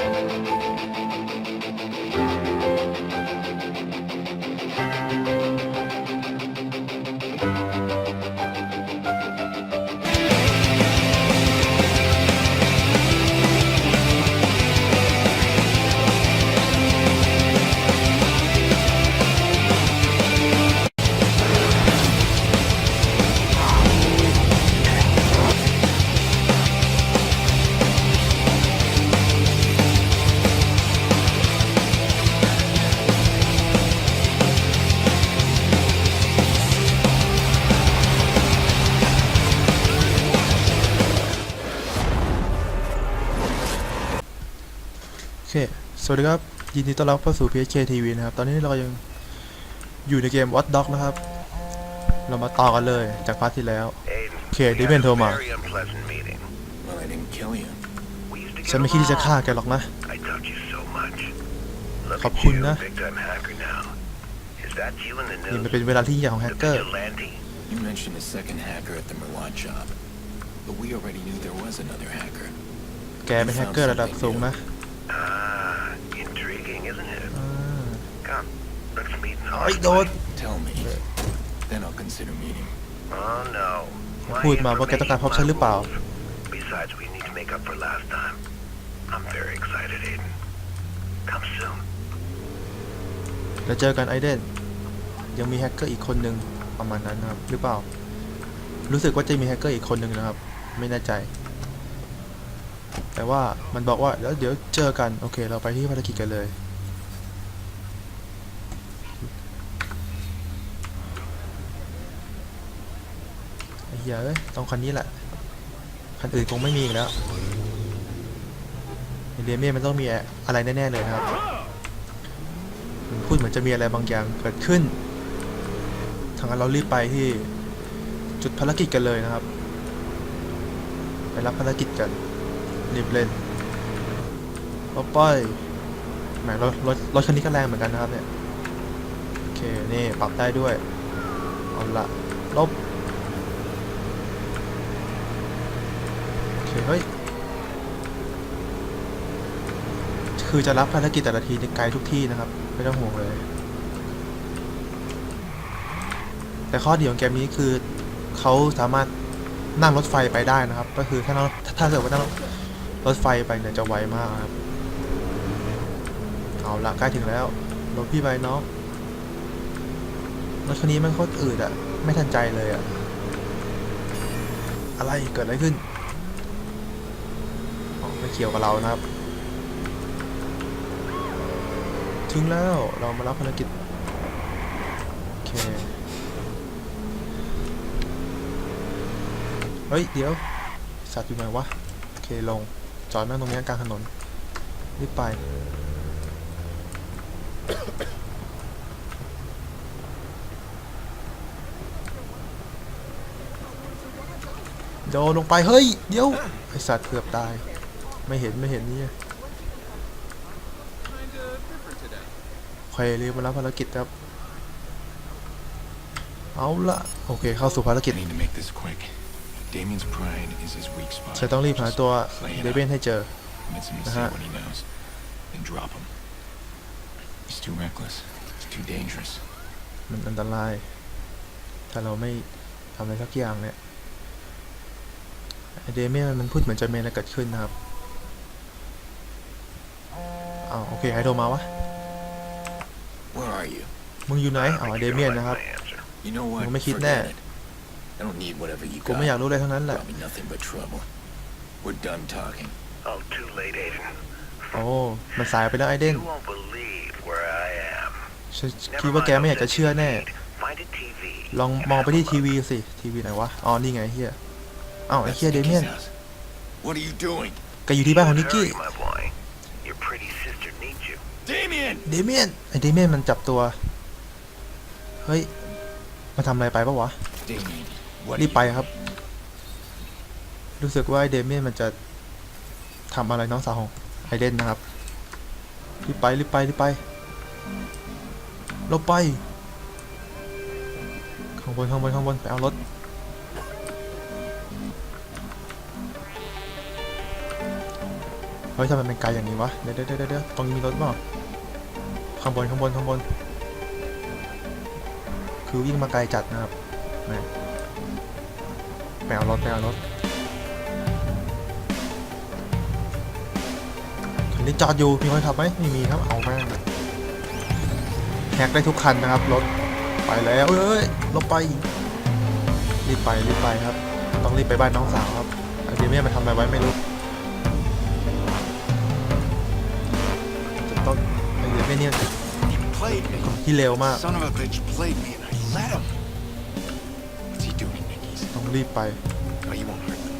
โอ วัสดีครับ ยินดีต้อนรับเข้าสู่ PHK TV นะครับ ตอนนี้เรายังอยู่ในเกม Watch Dog นะครับ เรามาต่อกันเลยจากพาร์ทที่แล้ว Aiden, Okay, we di had ben a Thomas. very unpleasant meeting. Well, I didn't kill you. We used to ฉัน get ไม่คิดที่จะ along. ฆ่าแกหรอกนะ I taught you so much. Look ขอบ at คุณ you, นะ big time hacker now. Is that you in the นี่มัน news? เป็นเวลาที่ยิ่งใหญ่ของแฮ The กเกอร์ vigilante? You mentioned a second hacker at the Merlot job. But we already knew there was another hacker. แกเป็นแฮกเกอร์ระดับสูงนะ Ah, intriguing, isn't it? อ่า Come, let's meet in ไอ้โดน Tell me. Then I'll consider meeting. Oh no. My พูดมาว่าแกต้องการพบฉันหรือเปล่า information, my rules. Besides, we need to make up for last time. I'm very excited, Aiden. Come soon. แล้วเจอกันไอเดนยังมีแฮกเกอร์อีกคนนึงประมาณนั้นนะครับหรือเปล่า รู้สึกว่าจะมีแฮกเกอร์อีกคนนึงนะครับ ไม่แน่ใจ แต่ว่ามันบอกว่าแล้วเดี๋ยวเจอกัน โอเค เราไปที่ภารกิจกันเลย เหี้ยเอ้ยต้องคันนี้แหละ คันอื่นคงไม่มีอีกแล้วเดเมียมันต้องมีอะไรแน่ๆเลยนะครับพูดเหมือนจะมีอะไรบางอย่างเกิดขึ้น ทางนั้นเรารีบไปที่จุดภารกิจกันเลยนะครับ ไปรับภารกิจกันรีบเล่นเอาไปแหมรถรถรถคันนี้ก็แรงเหมือนกันนะครับเนี่ย โอเค นี่ ปรับได้ด้วย เอาละลบ โอเค เฮ้ย คือจะรับภารกิจแต่ละทีนี่ไกลทุกที่นะครับ ไม่ต้องห่วงเลย แต่ข้อดีของเกมนี้คือเขาสามารถนั่งรถไฟไปได้นะครับ ก็คือถ้าเราถ้าเกิดว่านั่งรถไฟไปเนี่ยจะไวมากครับ เอาละใกล้ถึงแล้วรถพี่ไปเน้องรถคันนี้มันโคตรอืดอะไม่ทันใจเลยอะอะไรเกิดอะไรขึ้น เกี่ยวกับเรานะครับ ถึงแล้วเรามารับภารกิจ โอเค เฮ้ย เดี๋ยว สัตว์อยู่ไหนวะ โอเค ลง จอดแม่งตรงนี้กลางถนนรีบไปโดนลงไป เฮ้ย เดี๋ยว ไอสัตว์เกือบตาย ไม่เห็นไม่เห็นนี่ใครรีบมารับภารกิจครับ เอาละโอเคเข้าสู่ภารกิจ I need to make this quick. Damien's pride is his weak spot. ฉันต้องรีบหาตัว Play it เดเบน up. ให้เจอ Convince him to Uh-huh. say what he knows. Then drop him. He's too reckless. It's too dangerous. มันอันตราย ถ้าเราไม่ทำอะไรสักอย่างเนี่ยไอเดเมียนมันพูดเหมือนจะมีอะไรเกิดขึ้นนะครับ อ้าวโอเคใครโทรมาวะ Where are you? มึงอยู่ไหน I อ๋อ think ไอ you're เด gonna เมียน like นะครับ my answer. You know what? Well, make it Forget that. it. I don't need whatever you กู got. ไม่อยากรู้อะไรทั้งนั้นแหละ Brought me nothing but trouble. We're done talking. Oh, too late, Aiden. โอ้มันสายไปแล้วไอเดน You won't believe where I am. ฉัน Never คิดว่าแก mind ไม่อยากจะ those เชื่อแน่ feed. Find a TV. ลองมองไปที่ทีวีสิทีวีไหนวะอ๋อนี่ไงเฮียอ้าวไอ That's เฮียเดเมียน Nikki's house. What are you doing? แกอยู่ที่บ้านของนิกกี้ Hurry, my boy. Your pretty sister needs you. Damien! เดเมียนไอเดเมียนมันจับตัว เฮ้ยมาทำอะไรไปปะวะ Damien, what รี are บไป you... ครับ รู้สึกว่าไอเดเมียนมันจะทำอะไรน้องสาวของไอเดนนะครับ รีบไปรีบไปรีบไป เราไป ข้างบนข้างบนข้างบนไปเอารถ ฮ้ยทำไมมันไกลอย่างนี้วะ เดี๋ยวเดี๋ยวเดี๋ยวเดี๋ยวตรงนี้มีรถเปล่าข้างบนข้างบนข้างบน คือวิ่งมาไกลจัดนะครับแมไปเอารถไปเอารถคันนี้จอดอยู่ มีคนขับไหมไม่มีครับเอาแม่งแฮกได้ทุกคันนะครับรถ ไปแล้วเอ้ยลบไป รีบไปรีบไปครับ ต้องรีบไปบ้านน้องสาวครับไอเดียเมียมันทำอะไรไว้ไม่รู้ จะต้องไอเดียเมียเนี่ย He played me. ที่เร็วมาก Son of a bitch played me and I let him. What's he doing, Nicky's? ต้องรีบไป No, he won't hurt them.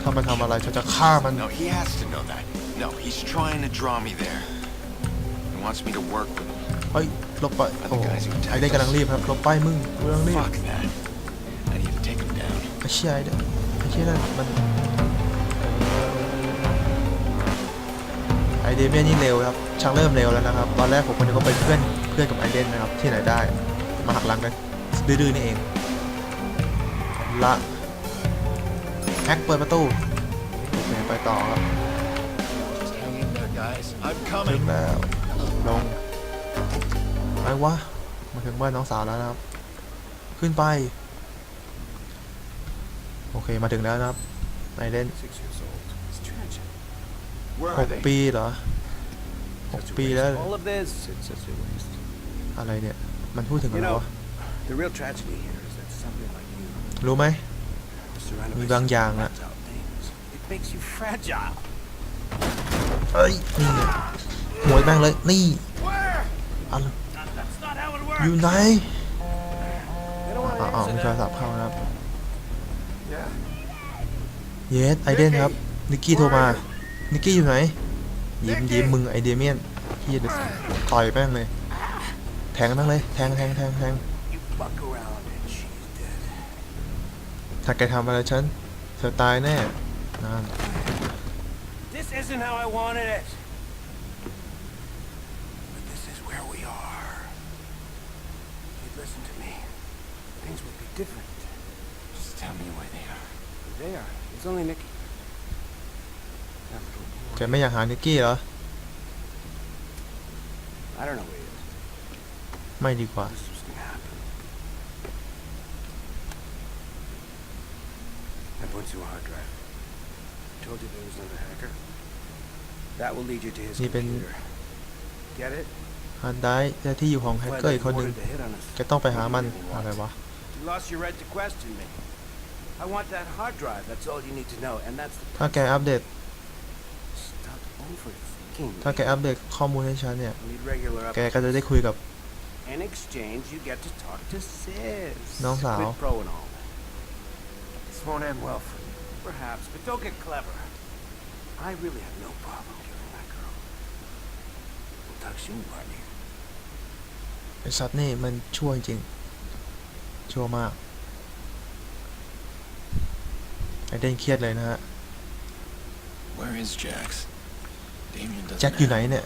ถ้ามันทำอะไรฉันจะฆ่ามัน No, he has to know that. No, he's trying to draw me there. He wants me to work with him. เฮ้ยลบไป โอ้ไอเดียกำลังรีบครับลบไปมึงกูกำลังรีบ Fuck that. I need to take him down. ไอเชี่ยไอเดียไอเชี่ยนั่นมัน เดียเมียนี่เร็วครับช่างเริ่มเร็วแล้วนะครับ ตอนแรกผมคนนึกว่าเป็นเพื่อนเพื่อนกับไอเดนนะครับ ที่ไหนได้มาหักหลังกันดื้อๆนี่เองละแฮกเปิดประตูโอเคไปต่อครับถึงแล้วลงไปวะมาถึงบ้านน้องสาวแล้วนะครับ ขึ้นไป โอเคมาถึงแล้วนะครับไอเดน ห are ก they? ปีเหรอหกปีแล้ว All of this, it's such a waste. อะไรเนี่ย มันพูดถึงอะไรวะ The real tragedy here is that something like you, รู้ไหม surrounded มี by บาง such อย่างอะ fragile things, it makes you fragile. เอ้ยนี่ไงหมวยแม่งเลย นี่อะไร That's not how it works. อยู่ไหน They don't อ๋อ want อ๋อ to มี answer โทร that. ศัพท์เข้านะครับ Yeah. เยสไอเดนครับ นิกกี้โทรมา นิกกี้อยู่ไหน ยิ้มยิ้มมึงไอเดเมียนพี่จะต่อยแม่งเลย แทงแม่งเลย แทงแทงแทงแทง You fuck around and she's dead. ถ้าแกทำอะไรฉันเธอตายแน่นั่น This isn't how I wanted it. But this is where we are. If you'd listen to me, things would be different. Just tell me where they are. They are. It's only Nicky. That little boy. แกไม่อยากหานิกกี้เหรอ I don't know where he is. ไม่ดีกว่า This was gonna happen. I went to a hard drive. I told you there was another hacker. That will lead you to his Ni bên- computer. Get it? ฮันได้และที่อยู่ของแฮก Why เกอร์ they อีกคนหนึ่ง wanted to hit on us. แกต้องไปหามัน Really อะไร want. วะ You lost your right to question me. I want that hard drive. That's all you need to know. And that's the ถ้าแกอัปเดต stop overthinking. ถ้าแก me. อัปเดตข้อมูลให้ฉันเนี่ย I need regular แก updates. ก็จะได้คุยกับ In exchange, you get to talk to Sis. Nóng Quid sao? pro and all. This won't end well for you, perhaps, but don't get clever. I really have no problem killing that girl. We'll talk soon, partner. ไอสัตว์นี่มันชั่วจริง ชั่วมาก ไอเดนเครียดเลยนะฮะ Where is Jax? Damien doesn't แจ็คอยู่ไหน have- เนี่ย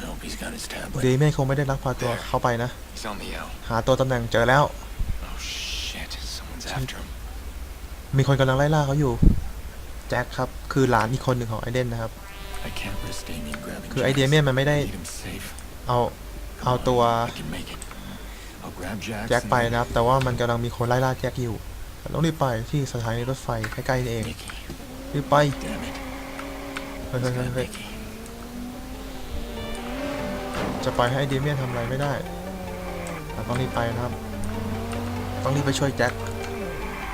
I hope he's got his tablet. เดเมนคงไม่ได้ลักพาตัวเข้าไปนะ He's on the out. หาตัวตำแหน่งเจอแล้ว Oh shit, someone's Some- after him. มีคนกำลังไล่ล่าเขาอยู่ แจ็คครับ คือหลานอีกคนหนึ่งของไอเดนนะครับ I can't risk Damien grabbing คือไอ Jax. เดียเมียนมันไม่ได้ I need him safe. เอา เอาตัว I can make it. I'll grab Jax. แจ็ค and ไป then- นะครับ แต่ว่ามันกำลังมีคนไล่ล่าแจ็คอยู่ต้องรีบไปที่สถานีรถไฟใกล้ๆนี่เอง Nicky. รีบไป Damn it. เฮ้ย He's เฮ้ย got เฮ้ย Nicky. จะปล่อยให้ไอเดเมียนทำอะไรไม่ได้เราต้องรีบไปนะครับ ต้องรีบไปช่วยแจ็ค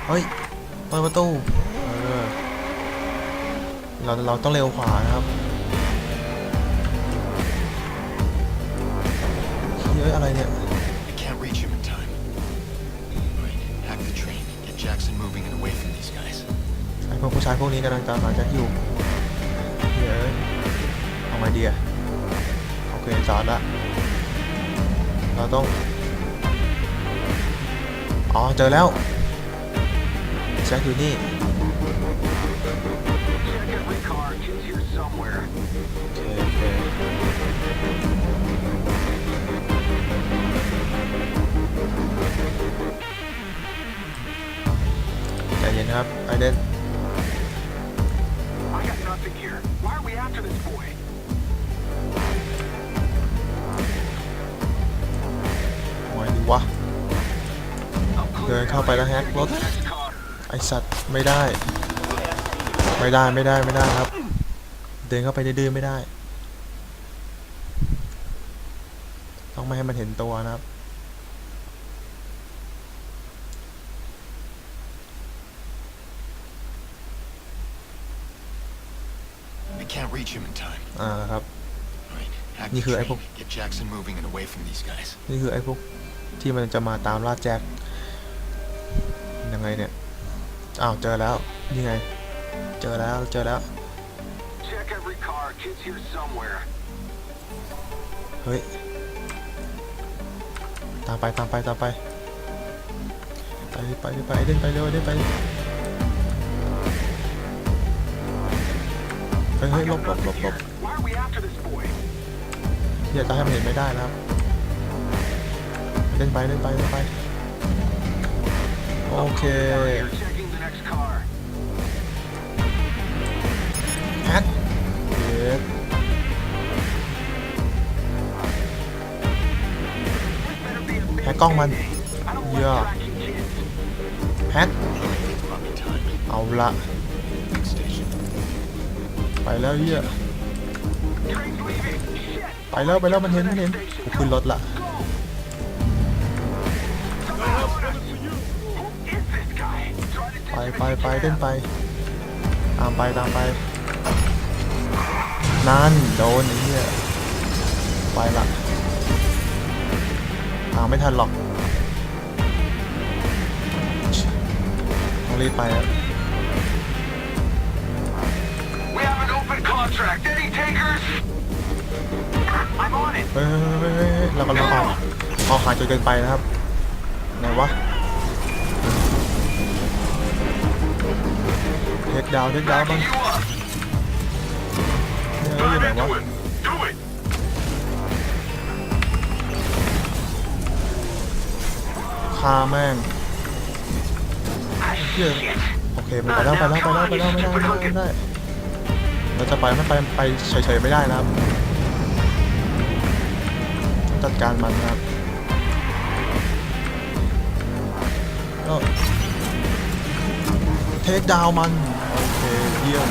เฮ้ย เปิดประตู เออ เราเราต้องเร็วขวานะครับเฮ้ยอะไรเนี่ย I can't reach him in time. Right, hack the train. Get Jackson moving and away from these guys. ไอพวกผู้ชายพวกนี้กำลังตามหาแจ็คอยู่ เฮ้ยเอาไงดีอะโอเคจอดละเราต้อง อ๋อ เจอแล้วแจ็คอยู่นี่โอเคโอเคใจเย็นครับไอเดน after this boy? หวยดีวะเดินเข้าไปแล้วแฮกรถ ไอสัตว์ไม่ได้ ไม่ได้ไม่ได้ไม่ได้ครับ เดินเข้าไปดื้อๆไม่ได้ ต้องไม่ให้มันเห็นตัวนะครับ I can't reach him in time. อ่าครับ Right. Hack Như the hứa ai train, không? get Jackson moving and away from these guys. นี่คือไอ้พวกที่มันจะมาตามล่าแจ็คยังไงเนี่ยอ้าวเจอแล้วนี่ไง เจอแล้วเจอแล้ว Check every car. Kid's here somewhere. เฮ้ยตามไปตามไปตามไปไปไปไปเดินไปเร็วเดินไป เฮ้ยเฮ้ยหลบหลบหลบหลบ Why are we after this boy? อย่าจะให้มันเห็นไม่ได้นะครับเดินไปเดินไปเดินไป โอเค You're checking the next car. แฮกเย็บ Better be a big แฮกกล้องมัน I don't want Yeah. tracking kids. แฮก Mommy time. เอาละ Next station. ไปแล้วเหี้ยไปแล้วไปแล้วมันเห็นมันเห็นกูขึ้นรถละไปไปไปเดินไป ตามไปตามไป นั่นโดนไอ้เหี้ยไปละตามไม่ทันหรอก ต้องรีบไปอะ We have an open contract. Any takers? I'm on it. เฮ้ยเฮ้ยเฮ้ยเฮ้ยเฮ้ยเรากำลังออกออกห่างจนเกินไปนะครับไหนวะเทคดาวเทคดาวมัน You up. เนี่ยอยู่ไหนวะ Do it. ฆ่าแม่งเหี้ยโอเคมันไปแล้วไปแล้วไปแล้วไปแล้วไม่ได้ไม่ได้ไม่ได้ เราจะไปไม่ไปไปเฉยๆไม่ได้นะครับต้องจัดการมันนะครับก็เทคดาวมัน โอเคเยี่ยม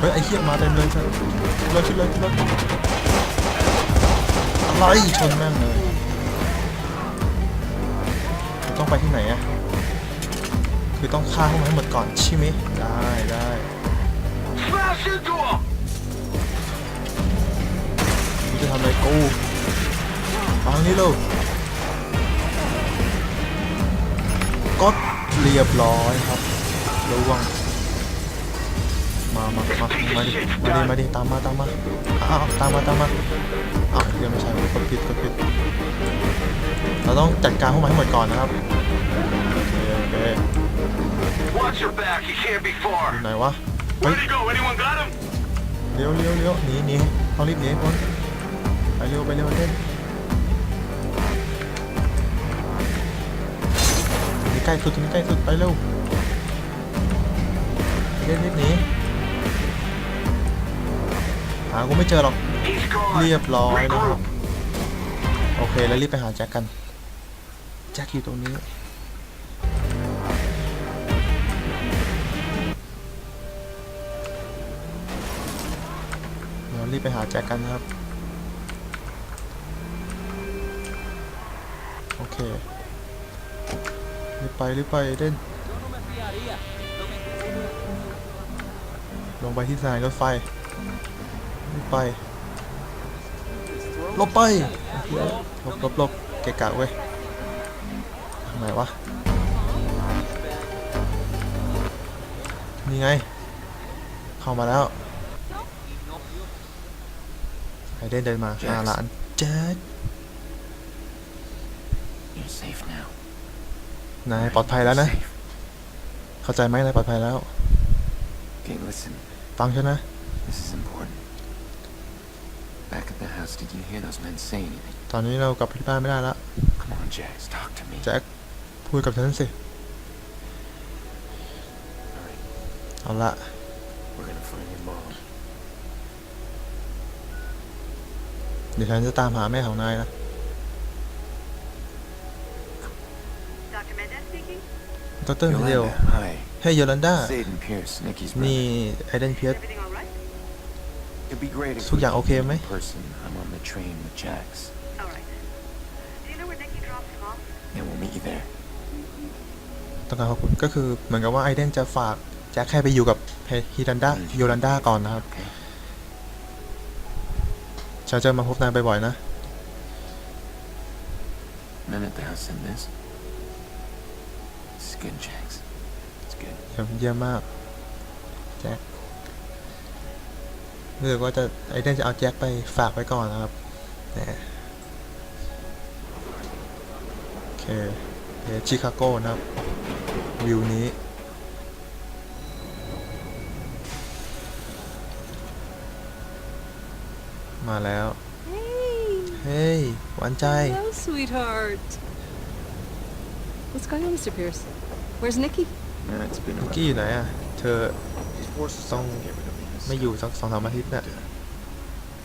เฮ้ยไอ้เหี้ยมาเต็มเลยเธอขึ้นรถขึ้นรถขึ้นรถอะไรชนแม่งเลย ต้องไปที่ไหนอะคือต้องฆ่าพวกมันให้หมดก่อนใช่ไหมได้ได้มึงจะทำอะไรกูฟังนี้เร็วกดเรียบร้อยครับระวัง มามามามาดิมาดิมาดิตามมาตามมาอ้าวตามมาตามมาอ้าวเดี๋ยวไม่ใช่กดผิดกดผิดเราต้องจัดการพวกมันให้หมดก่อนนะครับโอเคโอเคอยู่ไหนวะเฮ้ยเลี้ยวเลี้ยวเลี้ยวหนีหนีต้องรีบหนีคนไปเร็วไปเร็วเล่นใกล้สุดใกล้สุดไปเร็วเล่นรีบหนีากูไม่เจอหรอก เรียบร้อยนะครับ โอเคแล้วรีบไปหาแจ็คกัน แจ็คอยู่ตรงนี้ เดี๋ยวรีบไปหาแจ็คกันนะครับ โอเค รีบไปรีบไปเด่นลงไปที่สถานีรถไฟ ไปหลบไปเหี้ยหลบหลบหลบเกะกะเว้ยทางไหนวะ นี่ไง เข้ามาแล้วไอเดนเดินมาอาหลานแจ็ค You're safe now. นายปลอดภัยแล้วนะ Safe. เข้าใจไหมนายปลอดภัยแล้ว Okay, listen. ฟังฉันนะ This is important. Back at the house, did you hear those men say anything? ตอนนี้เรากลับไปที่บ้านไม่ได้แล้ว Come on, Jax, talk to me. แจ็คพูดกับฉันสิเอาละ We're gonna find your mom. เดี๋ยวฉันจะตามหาแม่ของนายนะ Dr. Mendez speaking? ดรเดียว Yolanda, hi. เฮ้ยโยลันดา Zayden Pierce, Nikki's นี่ brother. ไอเดนเพีย Is ส everything all right? It'd be great if ทุกอย่าง we โอเค could ไหม meet in person. I'm on the train with Jax. All right. Do you know where Nikki dropped him off? And we'll meet you there. ต้องการขอบคุณก็คือเหมือนกับว่าไอเดนจะฝากแจ็คให้ไปอยู่กับฮิรันดาโยลันดาก่อนนะครับ Okay. ฉันจะมาพบนายบ่อยๆนะ Men at the house in this. It's good, Jax. It's good. เยี่ยมเยี่ยมมาก รู้สึกว่าจะไอเดนจะเอาแจ็คไปฝากไว้ก่อนนะครับแหมโอเคเดี๋ยวชิคาโกนะครับ วิวนี้มาแล้ว Hey! เฮ้ย หวานใจ Hello, sweetheart. What's going on, Mr. Pierce? Where's Nikki? Nah, it's been a นิก rough กี้อยู่ไหนอะ เธอ He's forced us Song- all to get rid of me. ไม่อยู่สักสองสามอาทิตย์น่ะ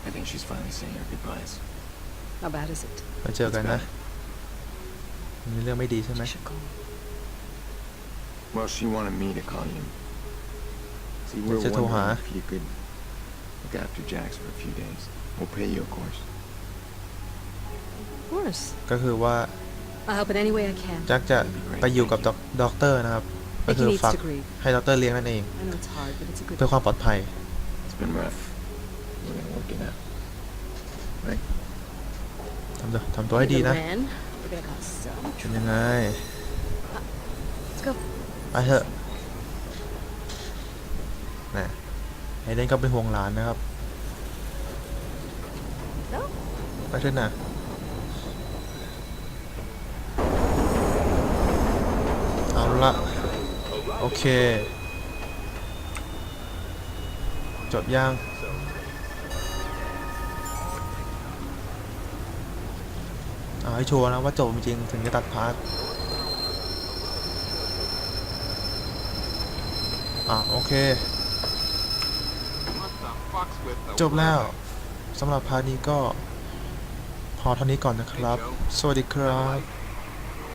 I think she's finally saying her goodbyes. How bad is it? มาเจอกันนะ มีเรื่องไม่ดีใช่ไหม You should call me. Well, she wanted me to call you. See, we're Just to wondering her. if you could look after Jax for a few days. We'll pay you, of course. Of course. ก็คือว่า I'll help in any way I can. แจ็คจะไปอยู่กับด็อกด็อกเตอร์นะครับ ก็ Nikki คือ needs ฝาก to grieve. ให้ด็อกเตอร์เลี้ยงนั่นเอง I know it's hard, but it's a good เพื่อความปลอดภัย It's been rough. We're gonna work it out. Right? ทำตัวทำตัวให้ดีนะ Man, we're gonna cause some เป็นยังไง Let's go. ไปเถอะนะไอเดนก็เป็นห่วงหลานนะครับ No? ไปเถอะนะ เอาละ โอเค จบยังเอาให้ชัวร์นะว่าจบจริงถึงจะตัดพาร์ทอะโอเค จบแล้วสำหรับพาร์ทนี้ก็พอเท่านี้ก่อนนะครับ สวัสดีครับ